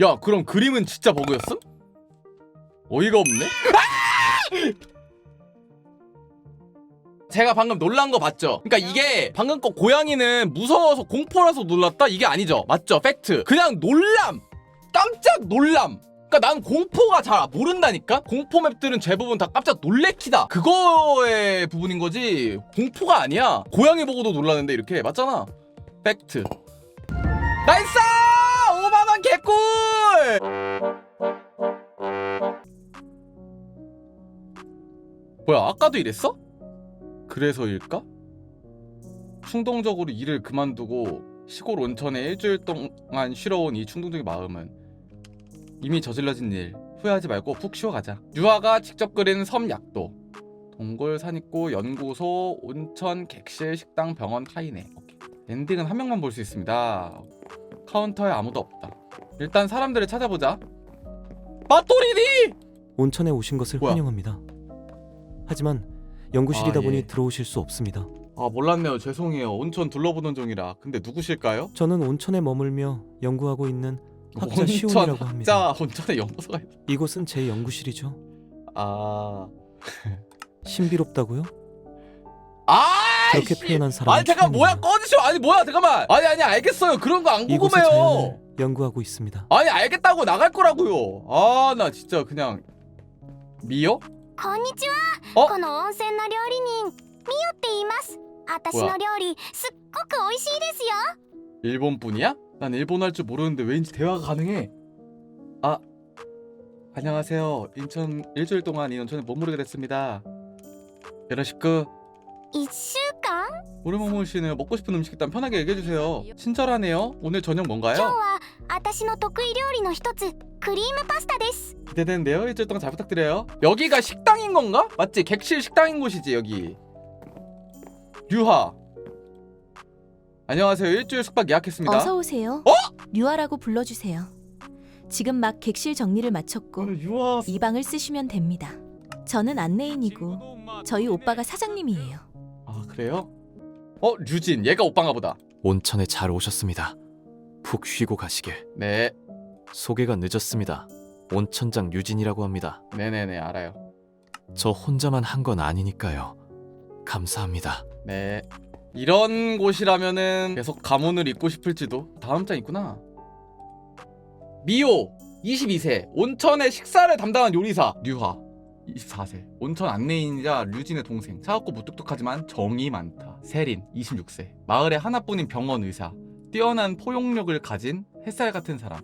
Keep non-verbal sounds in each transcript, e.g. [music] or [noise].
야 그럼 그림은 진짜 버그였음? 어이가 없네. [laughs] 제가 방금 놀란 거 봤죠? 그러니까 이게 방금 거 고양이는 무서워서 공포라서 놀랐다 이게 아니죠? 맞죠? 팩트. 그냥 놀람. 깜짝 놀람. 그러니까 난 공포가 잘 모른다니까. 공포 맵들은 대부분 다 깜짝 놀래키다. 그거의 부분인 거지. 공포가 아니야. 고양이 보고도 놀라는데 이렇게 맞잖아. 팩트. 나이스! 5만 원 개꿀! 뭐야 아까도 이랬어? 그래서일까? 충동적으로 일을 그만두고 시골 온천에 일주일 동안 쉬러 온 이 충동적인 마음은 이미 저질러진 일 후회하지 말고 푹 쉬어가자 유아가 직접 그린 섬 약도 동굴 산입구 연구소 온천 객실 식당 병원 카이네 오케이. 엔딩은 한 명만 볼 수 있습니다 카운터에 아무도 없다 일단 사람들을 찾아보자 맞돌이니! 온천에 오신 것을 뭐야? 환영합니다. 하지만 연구실이다 아, 보니 예. 들어오실 수 없습니다. 아 몰랐네요 죄송해요 온천 둘러보는 중이라 근데 누구실까요? 저는 온천에 머물며 연구하고 있는 학자 시온이라고 합니다. 학자 온천에 연구소가 있... 이곳은 제 연구실이죠. 아... [laughs] 신비롭다고요? 아! 그렇게 씨! 표현한 사람은 아니 잠깐 뭐야. 꺼지셔 아니 뭐야 잠깐만 아니 아니 알겠어요 그런 거 안 이곳의 궁금해요 자연을 연구하고 있습니다. 아니 알겠다고 나갈 거라고요 아 나 진짜 그냥 미요? こんにちは、おこの温泉の料理人ミオって言います私うわの料理すっごく美味しいですよ 일본 분이야? 난 일본 할 줄 모르는데 왠지 대화가 가능해 아 안녕하세요 인천 일주일 동안 이 온천에 머무르게 됐습니다 여러시크 1週間 오래머물 씨는 먹고 싶은 음식 일단 편하게 얘기해주세요 친절하네요 오늘 저녁 今日 뭔가요? は 私の得意料理の一つクリームパスタです 기대되는데요 일주일 동안 잘 부탁드려요 여기가 식당인 건가? 맞지? 객실 식당인 곳이지 여기 유하 안녕하세요 일주일 숙박 예약했습니다 어서 오세요. 어? 류아라고 불러주세요. 지금 막 객실 정리를 마쳤고 아니, 유하 이 방을 쓰시면 됩니다. 저는 안내인이고 저희 오빠가 사장님이에요. 아 그래요? 어 류진 얘가 오빠인가 보다 온천에 잘 오셨습니다. 푹 쉬고 가시길. 네. 소개가 늦었습니다. 온천장 유진이라고 합니다. 네네네 알아요. 저 혼자만 한 건 아니니까요. 감사합니다. 네. 이런 곳이라면은 계속 가문을 잇고 싶을지도. 다음 장 있구나. 미호 22세. 온천의 식사를 담당한 요리사 류하. 24세. 온천 안내인이자 류진의 동생. 차갑고 무뚝뚝하지만 정이 많다. 세린 26세. 마을에 하나뿐인 병원 의사 뛰어난 포용력을 가진 햇살 같은 사람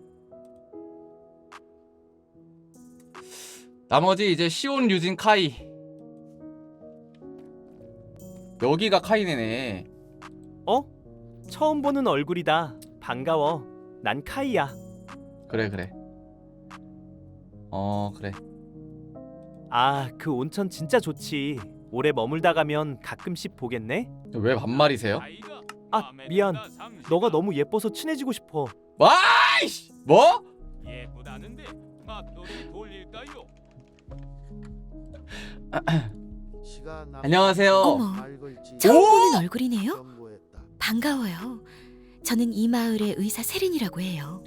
나머지 이제 시온 류진 카이 여기가 카이네네 어? 처음 보는 얼굴이다. 반가워. 난 카이야. 그래 그래 어 그래 아, 그 온천 진짜 좋지. 오래 머물다 가면 가끔씩 보겠네. 왜 반말이세요? 아, 미안. 너가 너무 예뻐서 친해지고 싶어. 와이씨 뭐? 예쁘다는데 맛돌이 돌릴까요? 안녕하세요 어머, 처음 보는 얼굴이네요. 반가워요. 저는 이 마을의 의사 세린이라고 해요.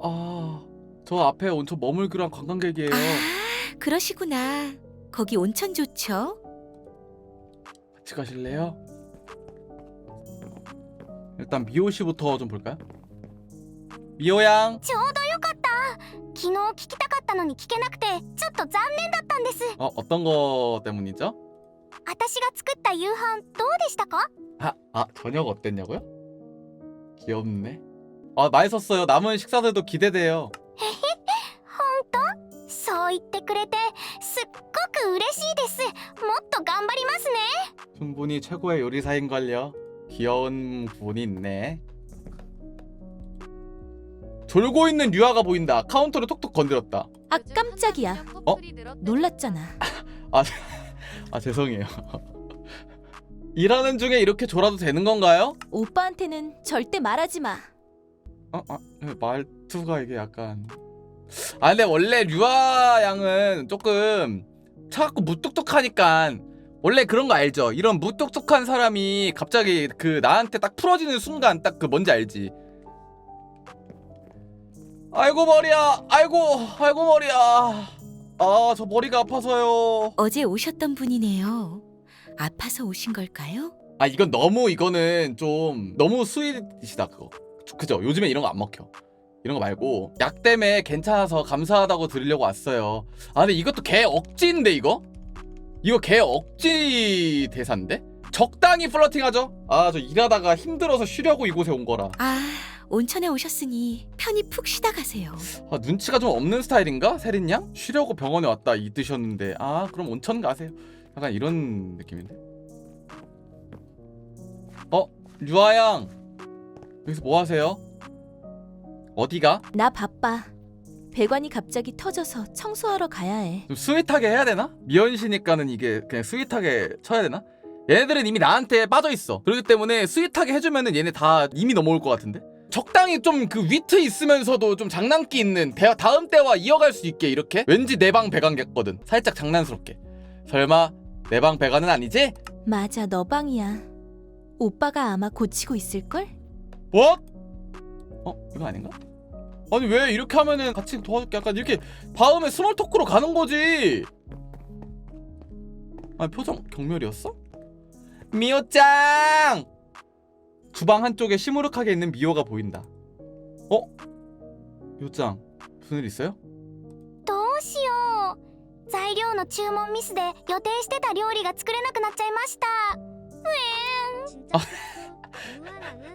아저 앞에 온천 머물기로 한 관광객이에요 아, 그러시구나. 거기 온천 좋죠? 같이 가실래요? 일단 미호 씨부터 좀 볼까요? 미호 양 ちょうどよかった昨日聞きたかったのに聞けなくてちょっと残念だったんです 어, 어떤 거 때문이죠? 私が作った夕飯どうでしたか 아, 아 저녁 어땠냐고요? 귀엽네 아 맛있었어요 남은 식사들도 기대돼요 そう言ってくれてすっごく嬉しいですもっと頑張りますね 충분히 최고의 요리사인걸요 귀여운 분이 있네 졸고 있는 류아가 보인다 카운터를 톡톡 건드렸다 아, 깜짝이야. 어? 놀랐잖아. [laughs] 아 죄송해요 일하는 중에 이렇게 졸아도 되는 건가요? 오빠한테는 절대 말하지 마. 어, 아, 말투가 이게 약간 아 근데 원래 류아 양은 조금 차갑고 무뚝뚝하니까 원래 그런 거 알죠? 이런 무뚝뚝한 사람이 갑자기 그 나한테 딱 풀어지는 순간 딱 그 뭔지 알지? 아이고 머리야 아이고 아이고 머리야 아 저 머리가 아파서요 어제 오셨던 분이네요. 아파서 오신 걸까요? 아 이건 너무 이거는 좀 너무 스윗이다 그거 그죠 요즘에 이런 거 안 먹혀 이런 거 말고 약 때문에 괜찮아서 감사하다고 드리려고 왔어요 아 근데 이것도 개 억지인데 이거 이거 개 억지 대사인데? 적당히 플러팅하죠? 아 저 일하다가 힘들어서 쉬려고 이곳에 온 거라. 아, 온천에 오셨으니 편히 푹 쉬다 가세요. 아 눈치가 좀 없는 스타일인가? 세린 양? 쉬려고 병원에 왔다 이 뜻이었는데. 아 그럼 온천 가세요. 약간 이런 느낌인데? 어 류아 양. 여기서 뭐 하세요? 어디가? 나 바빠. 배관이 갑자기 터져서 청소하러 가야 해. 좀 스윗하게 해야 되나? 미연씨니까는 이게 그냥 스윗하게 쳐야 되나? 얘네들은 이미 나한테 빠져 있어. 그렇기 때문에 스윗하게 해주면은 얘네 다 이미 넘어올 것 같은데? 적당히 좀 그 위트 있으면서도 좀 장난기 있는 대, 다음 때와 이어갈 수 있게 이렇게 왠지 내 방 배관 같거든. 살짝 장난스럽게. 설마 내 방 배관은 아니지? 맞아, 너 방이야. 오빠가 아마 고치고 있을걸? 뭐? 어? 이거 아닌가? 아니 왜 이렇게 하면은 같이 도와줄게 약간 이렇게 다음에 스몰 토크로 가는 거지 아니 표정 경멸이었어? 미호짱! 주방 한쪽에 시무룩하게 있는 미호가 보인다 어? 미호짱 무슨 일 있어요? どうしよう材料の注文ミスで予定してた料理が作れなくなっちゃいましたう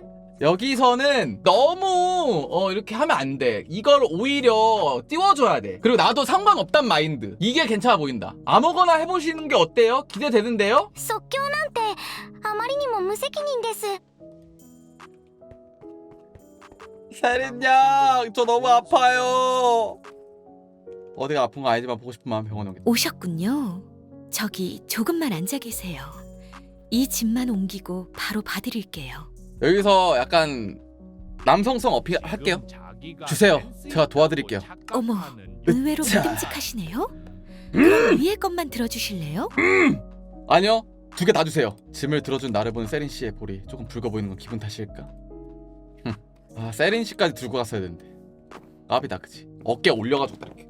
[laughs] [laughs] えん 여기서는 너무 어 이렇게 하면 안 돼. 이걸 오히려 띄워줘야 돼. 그리고 나도 상관없단 마인드. 이게 괜찮아 보인다. 아무거나 해보시는 게 어때요? 기대되는데요? 即興なんてあまりにも無責任です 세린양, 저 너무 아파요. 어디가 아픈 거 아니지만 보고 싶은 마음 병원에 오겠다. 오셨군요. 저기 조금만 앉아 계세요. 이 짐만 옮기고 바로 봐드릴게요. 여기서 약간 남성성 어필 할게요. 주세요. 제가 도와드릴게요. 어머, 의외로. 믿음직하시네요. 그럼 위에 것만 들어주실래요? 아니요, 두 개 다 주세요. 짐을 들어준 나를 본 세린 씨의 볼이 조금 붉어 보이는 건 기분 탓일까? 흠. 아, 세린 씨까지 들고 갔어야 되는데. 까비다, 그치? 어깨 올려가지고 딱 이렇게.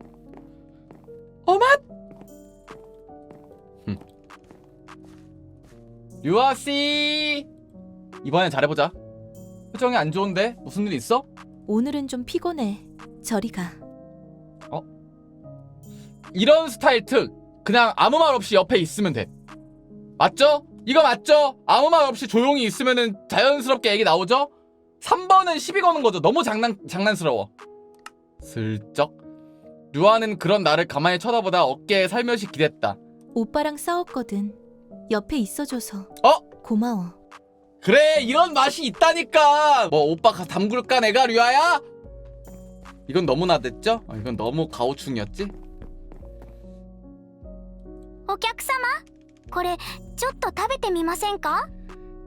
어맛! 흠. 유아 씨, 이번엔 잘해보자. 표정이 안 좋은데 무슨 일 있어? 오늘은 좀 피곤해. 저리 가. 이런 스타일 특 그냥 아무 말 없이 옆에 있으면 돼 맞죠? 이거 맞죠? 아무 말 없이 조용히 있으면은 자연스럽게 얘기 나오죠? 3번은 시비 거는 거죠 너무 장난, 장난스러워 슬쩍 류아는 그런 나를 가만히 쳐다보다 어깨에 살며시 기댔다 오빠랑 싸웠거든. 옆에 있어줘서. 어? 고마워. 그래 이런 맛이 있다니까 뭐 오빠 가서 담글까 내가 류아야? 이건 너무 나댔죠? 어, 이건 너무 가오충이었지? お客様これちょっと食べてみませんか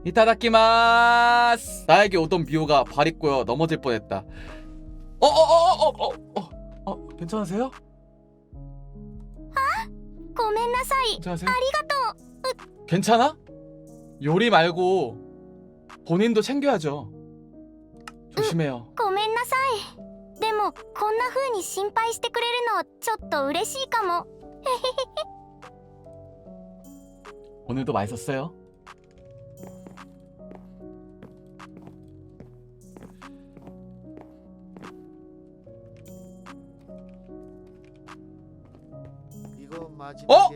이타다키마스 나에게 오던 미호가 발 입고요 넘어질 뻔했다 어어어어어어 어, 어, 어, 괜찮으세요? ごめんなさい 괜찮으세요? ありがとう 괜찮아? 요리 말고 본인도 챙겨야죠 조심해요 ごめんなさいでもこんな風に心配してくれるのちょっと嬉しいかも [laughs] 오늘도 맛있었어요 어?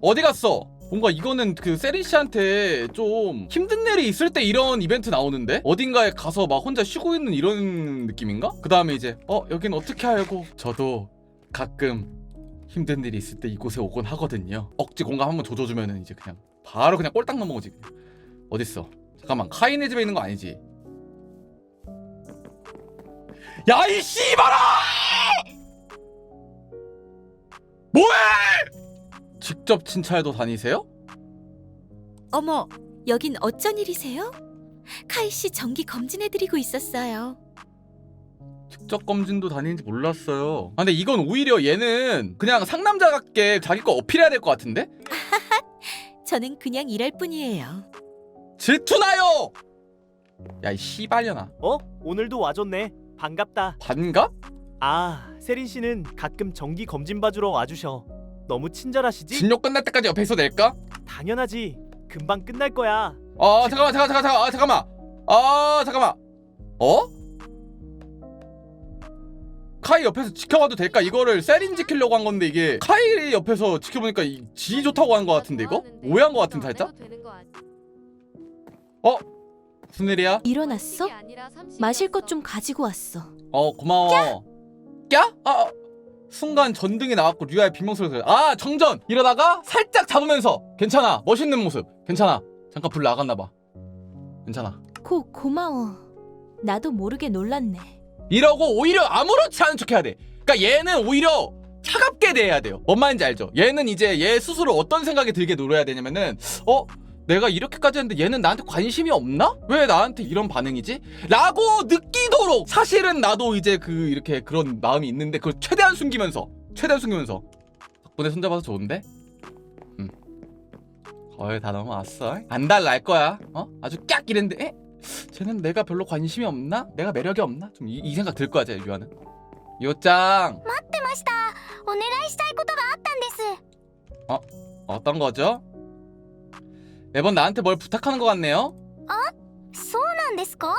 어디 갔어? 뭔가 이거는 그 세린 씨한테 좀 힘든 일이 있을 때 이런 이벤트 나오는데? 어딘가에 가서 막 혼자 쉬고 있는 이런 느낌인가? 그 다음에 이제 어 여긴 어떻게 알고? 저도 가끔 힘든 일이 있을 때 이곳에 오곤 하거든요. 억지 공감 한번 조져주면은 이제 그냥 바로 그냥 꼴딱 넘어오지. 어딨어? 잠깐만 카인의 집에 있는 거 아니지? 야 이 씨발아! 뭐해 직접 친찰도 다니세요? 어머, 여긴 어쩐 일이세요? 카이 씨 정기 검진해드리고 있었어요. 직접 검진도 다니는지 몰랐어요. 아, 근데 이건 오히려 얘는 그냥 상남자 같게 자기 거 어필해야 될 것 같은데? [laughs] 저는 그냥 일할 뿐이에요. 질투나요! 야, 이 씨발려나. 어? 오늘도 와줬네. 반갑다. 반갑? 아, 세린 씨는 가끔 정기 검진 받으러 와주셔. 너무 친절하시지? 진료 끝날 때까지 옆에 있어 낼까? 당연하지. 금방 끝날 거야. 아 잠깐만 잠깐 잠깐 잠깐 아 잠깐만 아 잠깐만 어? 카이 옆에서 지켜봐도 될까? 이거를 세린 지키려고 한 건데 이게 카이 옆에서 지켜보니까 이, 지 좋다고 한 거 같은데 이거? 오해한 거 같은데 살짝? 어? 무슨 일이야? 일어났어? 마실 것 좀 가지고 왔어. 어 고마워 꺄? 아 아. 순간 전등이 나왔고 류아의 빈명소리가 들려 아 정전! 이러다가 살짝 잡으면서 괜찮아 멋있는 모습 괜찮아 잠깐 불 나갔나봐 괜찮아 고 고마워. 나도 모르게 놀랐네. 이러고 오히려 아무렇지 않은 척 해야 돼. 그러니까 얘는 오히려 차갑게 대해야 돼요. 뭔 말인지 알죠? 얘는 이제 얘 스스로 어떤 생각이 들게 놀아야 되냐면은 어 내가 이렇게까지 했는데 얘는 나한테 관심이 없나? 왜 나한테 이런 반응이지? 라고 느끼도록 사실은 나도 이제 그 이렇게 그런 마음이 있는데 그걸 최대한 숨기면서 최대한 숨기면서 덕분에 손잡아서 좋은데? 음 거의 다 넘어왔어 안 달랄 거야 어? 아주 깍 이랬는데 에? 쟤는 내가 별로 관심이 없나? 내가 매력이 없나? 좀 이 생각 들 거야, 쟤 유아는. 요짱 待ってましたお願いしたいことがあったんです 어떤 거죠? 매번 나한테 뭘 부탁하는 것 같네요. そうなんですか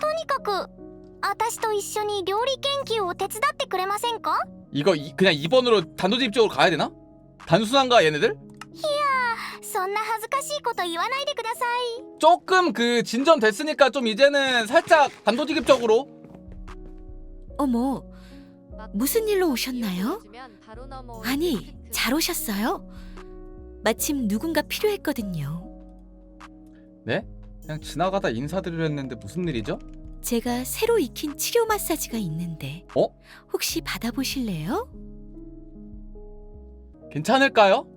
とにかく私と一緒に料理研究を手伝ってくれませんか 이거 이- 그냥 2번으로 단도직입적으로 가야 되나? 단순한가 얘네들? そんな恥ずかしいこと言わないでください 조금 그 진전 됐으니까 좀 이제는 살짝 단도직입적으로 어머, 무슨 일로 오셨나요? 아니, 잘 오셨어요. 마침 누군가 필요했거든요. 그냥 지나가다 인사드리려 했는데 무슨 일이죠? 제가 새로 익힌 치료 마사지가 있는데 어? 혹시 받아보실래요? 괜찮을까요?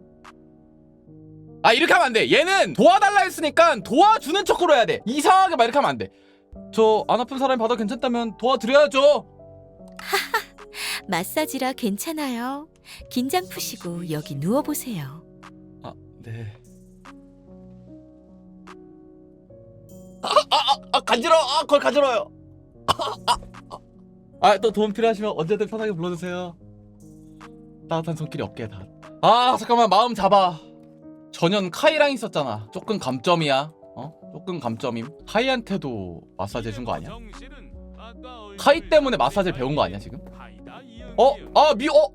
아 이렇게 하면 안 돼. 얘는 도와달라 했으니까 도와주는 척으로 해야 돼. 이상하게 막 이렇게 하면 안 돼. 저 안 아픈 사람이 받아 괜찮다면 도와드려야죠. [laughs] 마사지라 괜찮아요. 긴장 푸시고 여기 누워보세요. 아, 네. 아, 아, 아, 아 간지러워. 아, 그걸 간지러워요. 아, 또 도움 필요하시면 언제든 편하게 불러주세요. 따뜻한 손길이 어깨에 닿. 아, 잠깐만 마음 잡아. 전현 카이랑 있었잖아. 조금 감점이야. 어? 조금 감점임. 카이한테도 마사지 해준 거 아니야? 카이 때문에 마사지를 배운 거 아니야 지금? 어? 아 미호. 어?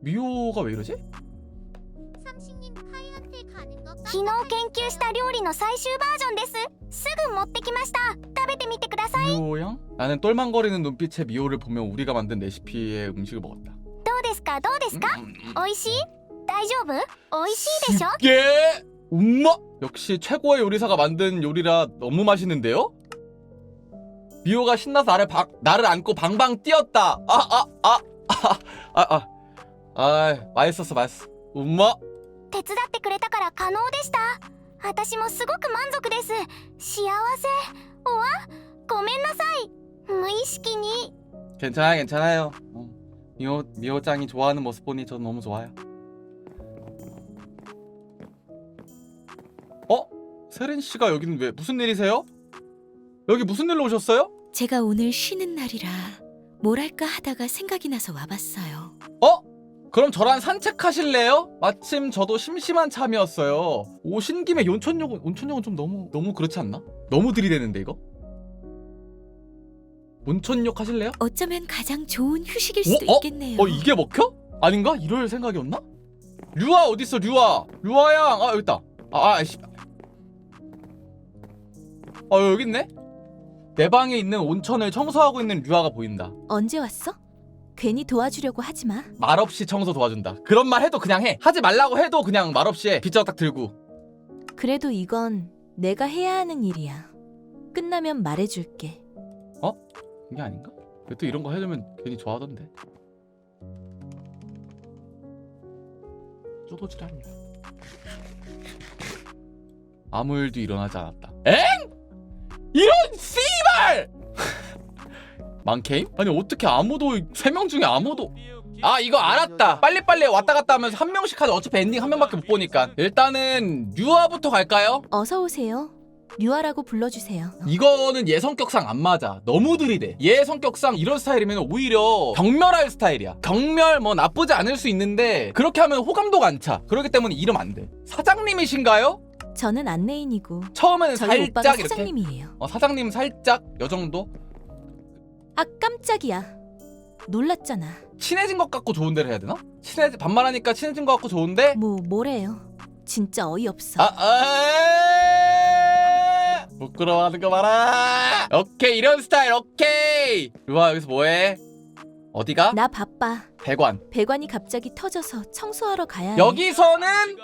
미호가 왜 이러지? 昨日研究した料理の最終バージョンですすぐ持ってきました食べてみてください 미호양? 나는 똘망거리는 눈빛의 미호를 보며 우리가 만든 레시피의 음식을 먹었다. どうですかどうですか 음, 음, 美味しい大丈夫美味しいでしょ 예! 엄마! 역시 최고의 요리사가 만든 요리라 너무 맛있는데요? 미호가 신나서 나를 박, 나를 안고 방방 뛰었다. 아, 아, 아, 아, 아, 아, 아, 맛있었어, 맛있어. 엄마! 手伝ってくれたから可能でした私もすごく満足です幸せおわごめんなさい無意識に 괜찮아요, 괜찮아요. 어, 미호, 미호짱이 좋아하는 모습 보니 전 너무 좋아요. 어? 세린 씨가 여기는 왜 무슨 일이세요? 여기 무슨 일로 오셨어요? 제가 오늘 쉬는 날이라 뭘 할까 하다가 생각이 나서 와봤어요. 어? 그럼 저랑 산책하실래요? 마침 저도 심심한 참이었어요. 오신 김에 온천욕은 온천욕은 좀 너무 너무 그렇지 않나? 너무 들이대는데 이거? 온천욕 하실래요? 어쩌면 가장 좋은 휴식일 어? 수도 어? 있겠네요. 어 이게 먹혀? 아닌가? 이럴 생각이었나? 류아 어디 있어 류아? 류아 양. 아 여기 있다. 아 아씨. 어 여기 있네. 내 방에 있는 온천을 청소하고 있는 류아가 보인다. 언제 왔어? 괜히 도와주려고 하지 마. 말없이 청소 도와준다. 그런 말 해도 그냥 해. 하지 말라고 해도 그냥 말없이 해. 빗자루 딱 들고. 그래도 이건 내가 해야 하는 일이야. 끝나면 말해줄게. 이게 아닌가? 왜또 이런 거 해주면 괜히 좋아하던데. 쪼도지랄이야. 아무 일도 일어나지 않았다. 엥? 이런 씨발! 망케임? 아니 어떻게 아무도 세 명 중에 아무도 아 이거 알았다 빨리빨리 왔다 갔다 하면서 한 명씩 하자 어차피 엔딩 한 명밖에 못 보니까 일단은 류아부터 갈까요? 어서 오세요. 류아라고 불러주세요. 이거는 얘 성격상 안 맞아. 너무 들이대. 얘 성격상 이런 스타일이면 오히려 경멸할 스타일이야. 경멸 뭐 나쁘지 않을 수 있는데 그렇게 하면 호감도가 안 차. 그렇기 때문에 이름 안 돼. 사장님이신가요? 저는 안내인이고 처음에는 저희 오빠가 살짝 이렇게. 사장님이에요. 어, 사장님 살짝 요 정도? 아 깜짝이야. 놀랐잖아. 친해진 것 같고 좋은 데를 해야 되나? 친해지 반말하니까 친해진 것 같고 좋은데 뭐 뭐래요? 진짜 어이없어. 아, 아, 부끄러워하는 거 봐라. 오케이 이런 스타일 오케이. 루아 여기서 뭐해? 어디가? 나 바빠. 배관. 배관이 갑자기 터져서 청소하러 가야 해. 여기서는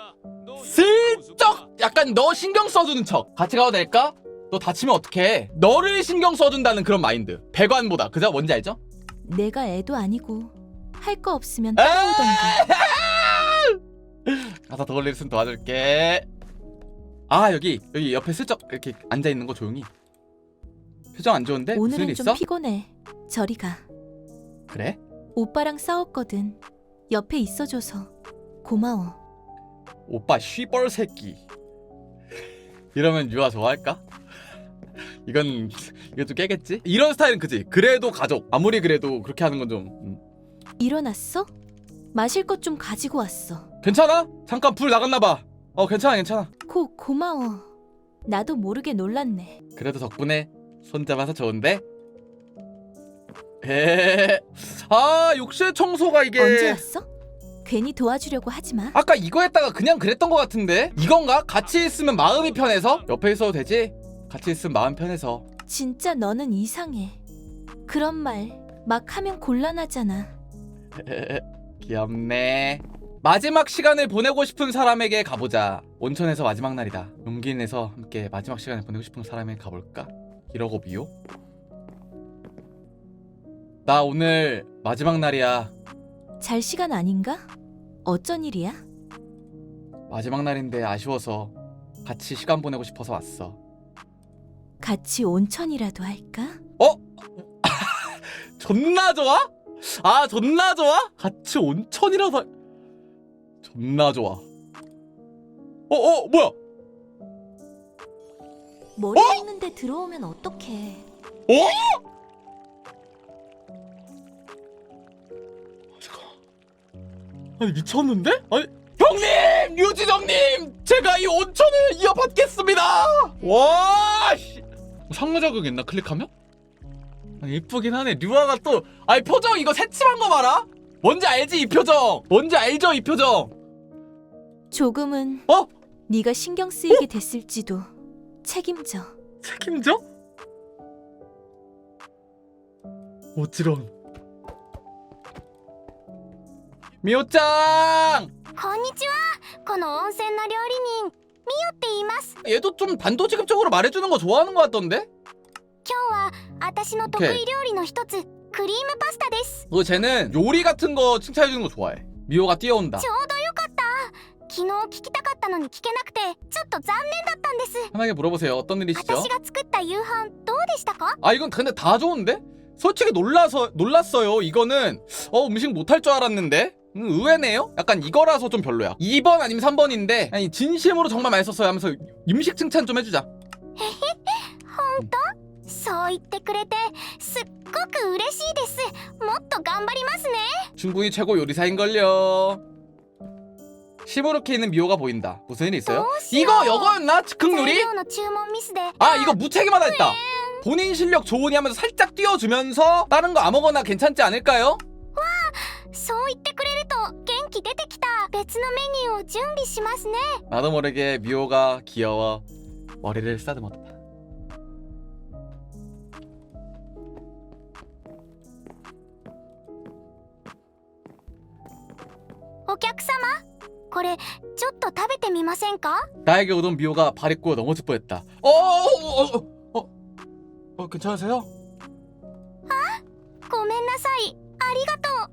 슬쩍 약간 너 신경 써주는 척. 같이 가도 될까? 너 다치면 어떡해? 너를 신경 써준다는 그런 마인드. 배관보다 그죠? 뭔지 알죠? 내가 애도 아니고 할 거 없으면 아! 따라오던가. 가서 도울 일 있으면 도와줄게. 아 여기 여기 옆에 슬쩍 이렇게 앉아 있는 거 조용히. 표정 안 좋은데? 무슨 일 오늘은 있어? 좀 피곤해. 저리 가. 그래? 오빠랑 싸웠거든. 옆에 있어줘서 고마워. 오빠 쉬벌 새끼. 이러면 유아 좋아할까? 이건 이거 좀 깨겠지? 이런 스타일은 그지. 그래도 가족. 아무리 그래도 그렇게 하는 건 좀. 음. 일어났어? 마실 것 좀 가지고 왔어. 괜찮아? 잠깐 불 나갔나 봐. 어 괜찮아 괜찮아. 고 고마워. 나도 모르게 놀랐네. 그래도 덕분에 손 잡아서 좋은데. 에. 아 욕실 청소가 이게. 언제 왔어? 괜히 도와주려고 하지 마. 아까 이거 했다가 그냥 그랬던 것 같은데 이건가? 같이 있으면 마음이 편해서? 옆에 있어도 되지? 같이 있으면 마음 편해서 진짜 너는 이상해. 그런 말 막 하면 곤란하잖아. [laughs] 귀엽네 마지막 시간을 보내고 싶은 사람에게 가보자 온천에서 마지막 날이다 용기 내서 함께 마지막 시간을 보내고 싶은 사람에게 가볼까? 이러고 미요? 나 오늘 마지막 날이야 잘 시간 아닌가? 어쩐 일이야? 마지막 날인데 아쉬워서 같이 시간 보내고 싶어서 왔어 같이 온천이라도 할까? 어? [laughs] 존나 좋아? 아 존나 좋아? 같이 온천이라서 할- 존나 좋아 어? 어? 뭐야? 머리 깎는데 들어오면 어떡해? 어? 아니 미쳤는데? 아니 형님 유진영님 제가 이 온천을 이어받겠습니다. 와 씨. 상호 자극 있나 클릭하면? 아니, 이쁘긴 하네. 류아가 또 아니 표정 이거 새침한 거 봐라. 뭔지 알지 이 표정? 뭔지 알죠 이 표정? 조금은 어? 네가 신경 쓰이게 됐을지도 책임져. 책임져? 어지러운. 미호짱! こんにちはこの温泉の料理人ミオ って言います 얘도 좀 단도직입적으로 말해주는 거 좋아하는 것 같던데? 今日は私の得意料理の一つクリームパスタです 그 쟤는 요리 같은 거 칭찬해주는 거 좋아해. 미호가 뛰어온다. ちょうどよかった昨日聞きたかったのに聞けなくてちょっと残念だったんです 편하게 물어보세요. 어떤 일이시죠? 私が作った夕飯どうでしたか 아 이건 근데 다 좋은데? 솔직히 놀라서 놀랐어요. 이거는 어 음식 못할 줄 알았는데 음, 의외네요. 약간 이거라서 좀 별로야. 2번 아니면 3번인데 아니 진심으로 정말 맛있었어요 하면서 음식 칭찬 좀 해주자. [laughs] そう言ってくれてすっごく嬉しいですもっと頑張りますね 중국이 최고 요리사인걸요. 시무르케 있는 미호가 보인다. 무슨 일 있어요? 이거 이거였나? 즉흥 材 요리? 料の注文ミスで 아 이거 무책임하다 했다. 본인 실력 좋으니 하면서 살짝 띄워주면서 다른 거 아무거나 괜찮지 않을까요? そう言ってくれると元気出てきた別のメニューを準備しますね 나도 모르게 미호가 귀여워 머리를 쓰다듬었다. お客様これちょっと食べてみませんか 나에게 오던 미호가 발 입고 넘어질 뻔했다. 어, 어, 어, 어, 어, 어, 괜찮으세요? ごめんなさいありがと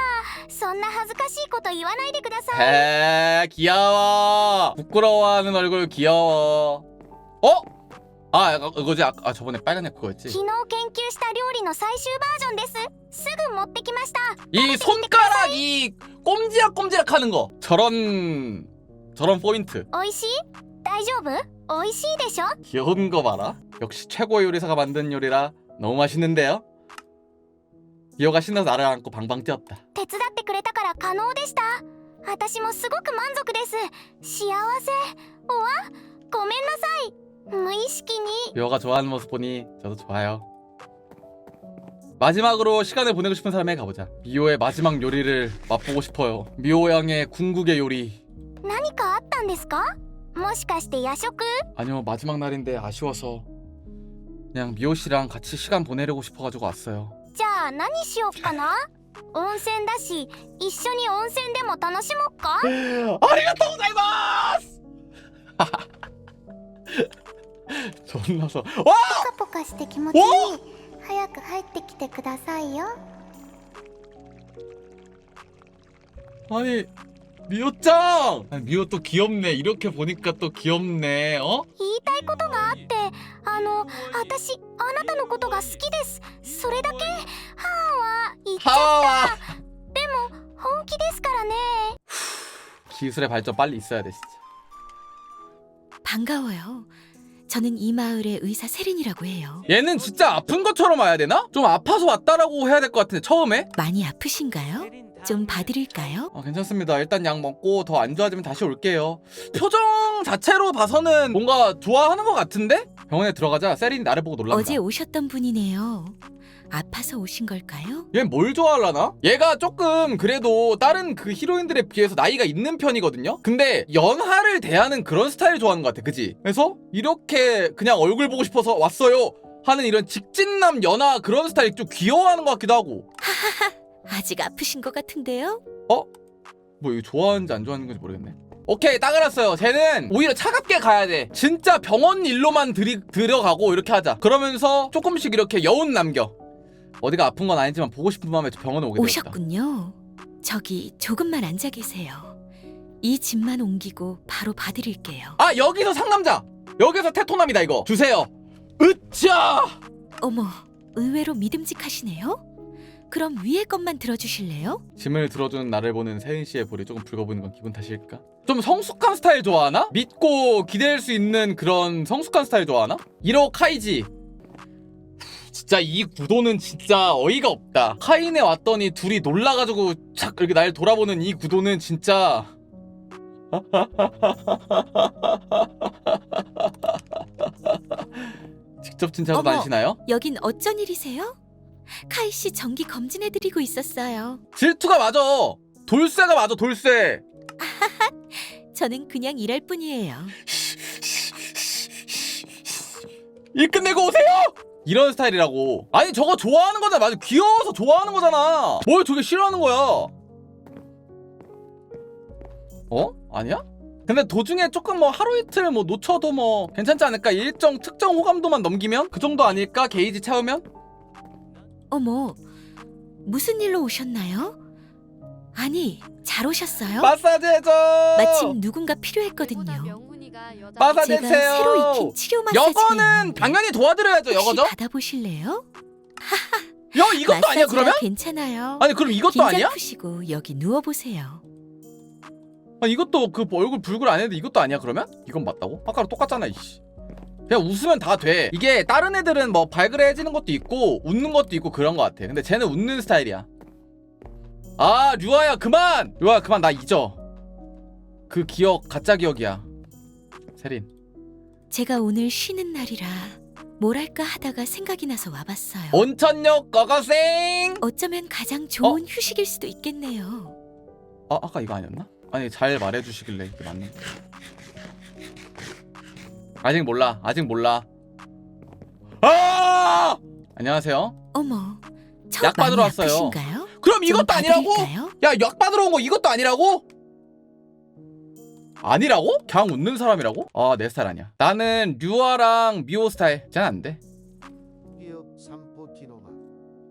そんな恥ずかしいこと言わないでください 에 귀여워 부끄러워하는 얼굴 귀여워 어? 아 이거- 이거지 아, 아 저번에 빨간 애 그거였지 昨日研究した料理の最終バージョンですすぐ持ってきました 이 손가락이 꼼지락꼼지락 하는 거 저런 저런 포인트 美味しい大丈夫美味しいでしょ 귀여운 거 봐라 역시 최고의 요리사가 만든 요리라 너무 맛있는데요 기어가 신나서 나를 안고 방방 뛰었다 手伝ってくれたから可能でした私もすごく満足です幸せおわごめんなさい無意識に 미호가 좋아하는 모습 보니 저도 좋아요 마지막으로 시간을 보내고 싶은 사람에게 가보자 미호의 마지막 요리를 맛보고 싶어요 미호 양의 궁극의 요리 何かあったんですかもしかして夜食 아니요 마지막 날인데 아쉬워서 그냥 미호 씨랑 같이 시간 보내려고 싶어가지고 왔어요 じゃあ何しよっかな温泉だし一緒に温泉でも楽しもっか 아리가또 고자이마스 [laughs] 존나서 와! ポカポカして気持ちいい早く入ってきてくださいよ 아니 미호짱 아니, 미호 또 귀엽네 이렇게 보니까 또 귀엽네 어? 言いたいことがあってあ の私あなたのことが好きですそれだけはーは言っちゃ 하와 でも本気ですからね 기술의 발전 빨리 있어야 돼 진짜 반가워요. 저는 이 마을의 의사 세린이라고 해요. 얘는 진짜 아픈 것처럼 와야 되나? 좀 아파서 왔다라고 해야 될 것 같은데 처음에? 많이 아프신가요? 좀 봐드릴까요? 아, 괜찮습니다 일단 약 먹고 더 안 좋아지면 다시 올게요 표정 자체로 봐서는 뭔가 좋아하는 것 같은데? 병원에 들어가자 세린이 나를 보고 놀란다 어제 오셨던 분이네요. 아파서 오신 걸까요? 얘뭘 좋아하려나? 얘가 조금 그래도 다른 그 히로인들에 비해서 나이가 있는 편이거든요? 근데 연하를 대하는 그런 스타일 좋아하는 것 같아 그지? 그래서 이렇게 그냥 얼굴 보고 싶어서 왔어요 하는 이런 직진남 연하 그런 스타일 좀 귀여워하는 것 같기도 하고 아직 아프신 것 같은데요? 뭐 이거 좋아하는지 안 좋아하는 건지 모르겠네 오케이 딱 알았어요 쟤는 오히려 차갑게 가야 돼 진짜 병원 일로만 들이, 들어가고 이렇게 하자 그러면서 조금씩 이렇게 여운 남겨 어디가 아픈 건 아니지만 보고 싶은 마음에 병원에 오게 되었다 오셨군요. 저기 조금만 앉아 계세요. 이 짐만 옮기고 바로 봐드릴게요. 아 여기서 상남자 여기서 테토남이다 이거 주세요 으쌰 어머, 의외로 믿음직하시네요. 그럼 위에 것만 들어주실래요? 짐을 들어주는 나를 보는 세은 씨의 볼이 조금 붉어 보이는 건 기분 탓일까? 좀 성숙한 스타일 좋아하나? 믿고 기댈 수 있는 그런 성숙한 스타일 좋아하나? 1호 카이지 진짜 이 구도는 진짜 어이가 없다 카인에 왔더니 둘이 놀라가지고 착 이렇게 날 돌아보는 이 구도는 진짜 [laughs] 직접 진짜로 어머. 다니시나요? 여긴 어쩐 일이세요? 카이 씨 정기 검진해드리고 있었어요. 질투가 맞아 돌쇠가 맞아 돌쇠 [laughs] 저는 그냥 일할 뿐이에요. 일 끝내고 오세요! 이런 스타일이라고. 아니 저거 좋아하는 거잖아. 맞아. 귀여워서 좋아하는 거잖아. 뭘 저게 싫어하는 거야? 어? 아니야? 근데 도중에 조금 뭐 하루 이틀 뭐 놓쳐도 뭐 괜찮지 않을까? 일정 특정 호감도만 넘기면 그 정도 아닐까? 게이지 채우면? 어머, 무슨 일로 오셨나요? 아니, 잘 오셨어요? 마사지 해줘. 마침 누군가 필요했거든요. 마사지 제가 해주세요. 새로 익힌 치료 마사지가 여거는 있는데 당연히 도와드려야죠. 혹시 여거죠? 받아보실래요? [laughs] 야 이것도 아니야 그러면? 괜찮아요. 아니 그럼 이것도 긴장 아니야? 푸시고 여기 누워보세요. 아 이것도 그 얼굴 불굴 안 했는데 이것도 아니야 그러면? 이건 맞다고? 아까랑 똑같잖아 이씨 그냥 웃으면 다 돼 이게 다른 애들은 뭐 발그레해지는 것도 있고 웃는 것도 있고 그런 것 같아 근데 쟤는 웃는 스타일이야 아 류아야 그만! 류아야 그만. 나 잊어. 그 기억 가짜 기억이야. 세린. 제가 오늘 쉬는 날이라 뭘 할까 하다가 생각이 나서 와봤어요. 온천역 거거생! 어쩌면 가장 좋은 휴식일 수도 있겠네요. 아 아까 이거 아니었나? 아니 잘 말해주시길래 이게 맞는 아직 몰라. 아직 몰라. 아! 안녕하세요. 어머, 저약 받으러. 아프신가요? 그럼 좀 이것도 아니라고? 봐드릴까요? 야약 받으러 온 거 이것도 아니라고? 아니라고? 그냥 웃는 사람이라고? 아 내 스타일 아니야 나는 류아랑 미호 스타일 쟤는 안돼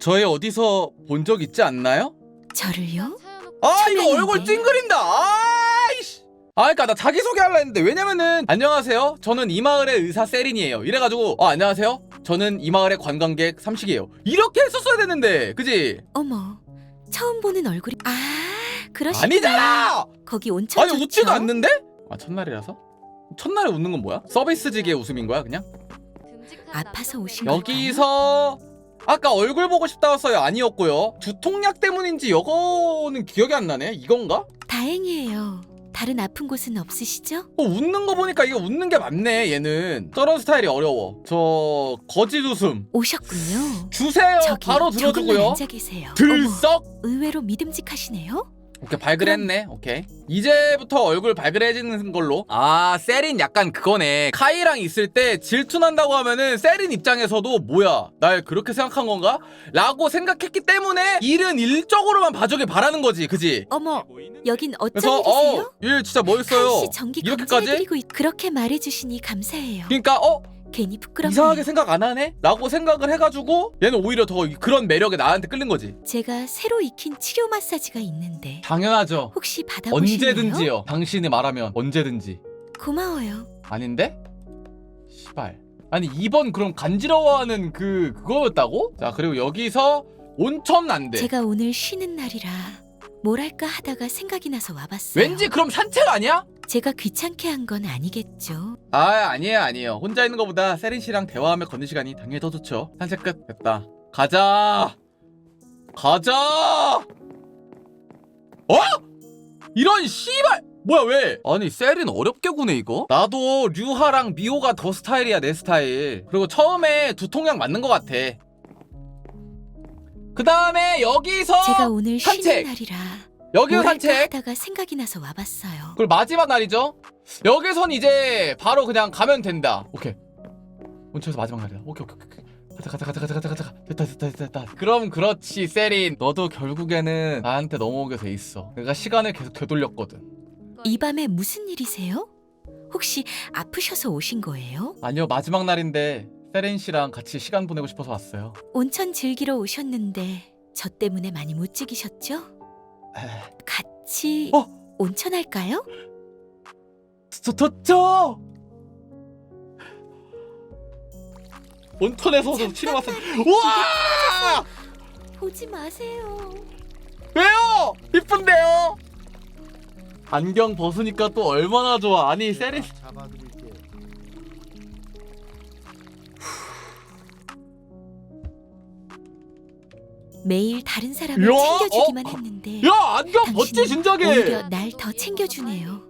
저희 어디서 본 적 있지 않나요? 저를요? 아 이거. 얼굴 찡그린다 아이씨 아 그니까 나 자기소개 하려 했는데 왜냐면은 안녕하세요 저는 이 마을의 의사 세린이에요 이래가지고 어 안녕하세요 저는 이 마을의 관광객 삼식이에요 이렇게 했었어야 되는데 그지? 어머, 처음 보는 얼굴이 아, 그러시구나. 아니잖아 거기 온천 아니 좋죠? 웃지도 않는데? 아 첫날이라서? 첫날에 웃는 건 뭐야? 서비스직의 웃음인 거야 그냥? 아파서 오신 여기서 아까 얼굴 보고 싶다 했어요 아니었고요 두통약 때문인지 이거는 기억이 안 나네 이건가? 다행이에요. 다른 아픈 곳은 없으시죠? 어, 웃는 거 보니까 이거 웃는 게 맞네 얘는 저런 스타일이 어려워 저 거짓 웃음 오셨군요. 주세요 저기 바로 조금만 들어주고요 앉아 계세요. 어머, 들썩 의외로 믿음직하시네요. 오케이 발그레했네 오케이 이제부터 얼굴 발그레해지는 걸로 아 세린 약간 그거네 카이랑 있을 때 질투난다고 하면은 세린 입장에서도 뭐야 날 그렇게 생각한 건가? 라고 생각했기 때문에 일은 일적으로만 봐주길 바라는 거지 그지? 어머, 여긴 어쩐 그래서 일이세요? 어일 진짜 멋있어요 씨 이렇게까지? 있... 그렇게 말해주시니 감사해요. 그러니까 어 괜히 부끄럽네요. 이상하게 생각 안 하네? 라고 생각을 해가지고 얘는 오히려 더 그런 매력에 나한테 끌린 거지 제가 새로 익힌 치료 마사지가 있는데 당연하죠 혹시 받아보실래요? 언제든지요 당신이 말하면 언제든지 고마워요. 아닌데? 시발 아니 2번 그럼 간지러워하는 그 그거였다고? 자 그리고 여기서 온천 안돼 제가 오늘 쉬는 날이라 뭘 할까 하다가 생각이 나서 와봤어요. 왠지 그럼 산책 아니야? 제가 귀찮게 한 건 아니겠죠. 아 아니에요 아니에요. 혼자 있는 것보다 세린 씨랑 대화하며 걷는 시간이 당연히 더 좋죠. 산책 끝 됐다. 가자! 가자! 어? 이런 씨발! 뭐야 왜? 아니 셀인 어렵게 구네 이거? 나도 류하랑 미호가 더 스타일이야 내 스타일. 그리고 처음에 두통약 맞는 것 같아 그 다음에 여기서 제가 오늘 산책 쉬는 날이라 여기서 뭘 할까 산책 하다가 생각이 나서 와봤어요. 그리고 마지막 날이죠. 여기선 이제 바로 그냥 가면 된다. 오케이. 온천에서 마지막 날이다. 오케이 오케이 오케이. 가자 가자 가자 가자 가자 가자. 됐다 됐다 됐다 됐다. 그럼 그렇지 세린. 너도 결국에는 나한테 넘어오게 돼 있어. 내가 시간을 계속 되돌렸거든. 이 밤에 무슨 일이세요? 혹시 아프셔서 오신 거예요? 아니요 마지막 날인데 세린 씨랑 같이 시간 보내고 싶어서 왔어요. 온천 즐기러 오셨는데 저 때문에 많이 못 즐기셨죠? 에이, 같이 어? 온천 할까요? 저, 저, 저! 온천에서도 치료 왔어. 우와! 보지 마세요. 왜요? 이쁜데요? 안경 벗으니까 또 얼마나 좋아. 아니 세린 잡 매일 다른 사람을 야, 챙겨주기만 어? 했는데 야 안경 벗지 당신은 진작에. 오히려 날 더 챙겨주네요.